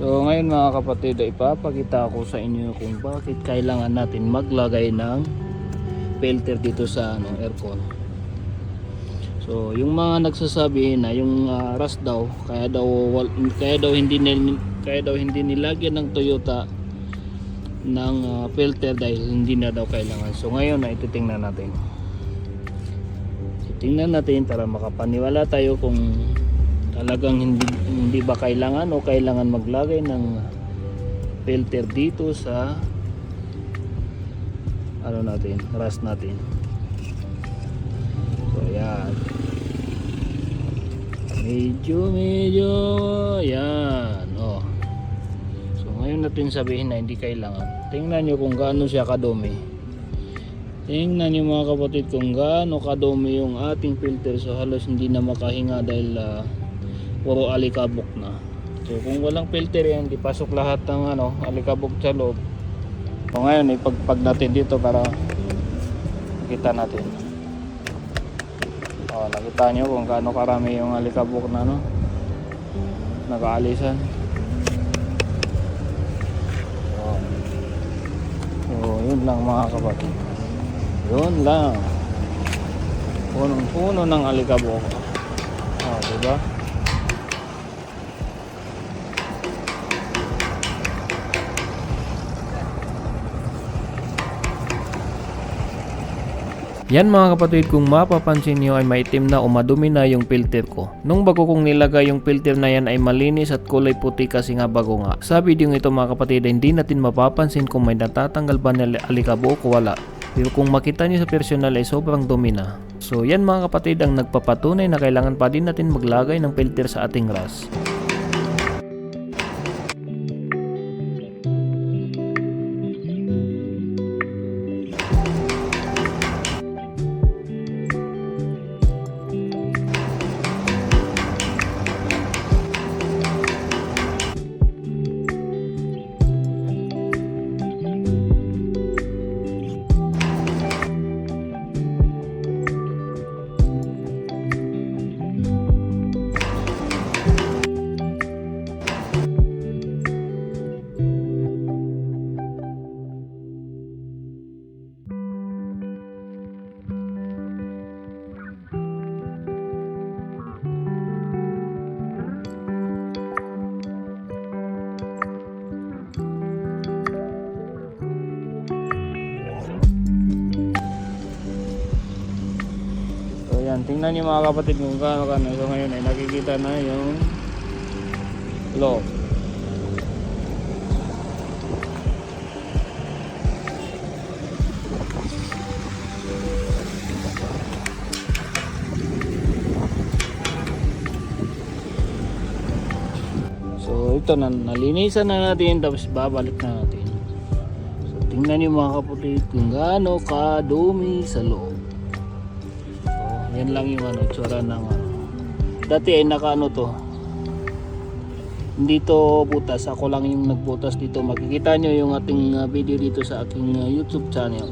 So ngayon mga kapatid ay ipapakita ko sa inyo kung bakit kailangan natin maglagay ng filter dito sa ano, aircon. So yung mga nagsasabi na yung ah, rust daw kaya daw wal- kaya daw hindi nil, kaya daw hindi nilagyan ng Toyota ng ah, filter dahil hindi na daw kailangan. So ngayon ay titingnan natin. Titingnan natin para makapaniwala tayo kung talagang hindi, hindi ba kailangan o kailangan maglagay ng filter dito sa ano natin, rust natin. So ayan. Medyo, medyo, ayan. Oh. So ngayon natin sabihin na hindi kailangan. Tingnan nyo kung gaano siya kadumi. Tingnan nyo mga kapatid kung gaano kadumi yung ating filter. So halos hindi na makahinga dahil ah, puro alikabok na. So kung walang filter yan, di pasok lahat ng ano, alikabok sa loob. So ngayon, ipagpag natin dito para makita natin. Oh, nakita nyo kung gaano karami yung alikabok na ano, nag-aalisan. Oh. So, yun lang mga kapatid. Yun lang. Punong-puno ng alikabok. Oh, diba? Yan mga kapatid, kung mapapansin nyo ay maitim na o madumi na yung filter ko. Nung bago kong nilagay yung filter na yan ay malinis at kulay puti kasi nga bago nga. Sa video ito mga kapatid, hindi natin mapapansin kung may natatanggal ba na alikabok o wala. Pero kung makita nyo sa personal ay sobrang dumi na. So yan mga kapatid ang nagpapatunay na kailangan pa din natin maglagay ng filter sa ating ras. So yan, tingnan niyo mga kapatid kung gaano ka na. So ngayon ay nakikita na yung loob. So ito na, nalinisan na natin tapos babalik na natin. So tingnan niyo mga kapatid kung gaano kadumi sa loob. Yan lang yung ano, tsura ng ano. Dati ay nakaano to. Hindi to butas. Ako lang yung nagbutas dito. Makikita nyo yung ating uh, video dito sa aking uh, YouTube channel.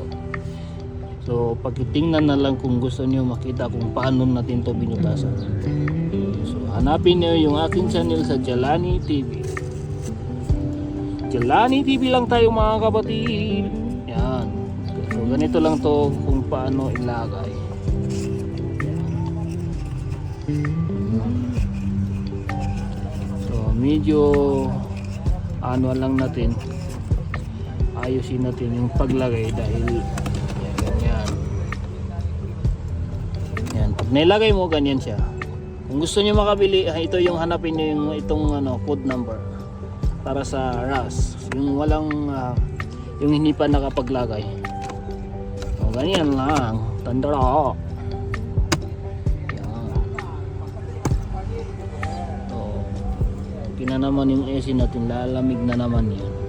So, pagkitingnan na lang kung gusto nyo makita kung paano natin to binutasan. So, hanapin nyo yung aking channel sa Jalani TV. Jalani TV lang tayo mga kapatid. Yan. So, ganito lang to kung paano ilagay. So medyo ano lang natin ayusin natin yung paglagay dahil yan, ganyan. Yan, pag nilagay mo ganyan siya. Kung gusto niyo makabili, ah, ito yung hanapin niyo yung itong ano code number para sa RAS. Yung walang ah, yung hindi pa nakapaglagay. O ganyan lang. Tandara. Yan. Na naman yung AC natin, lalamig na naman yan.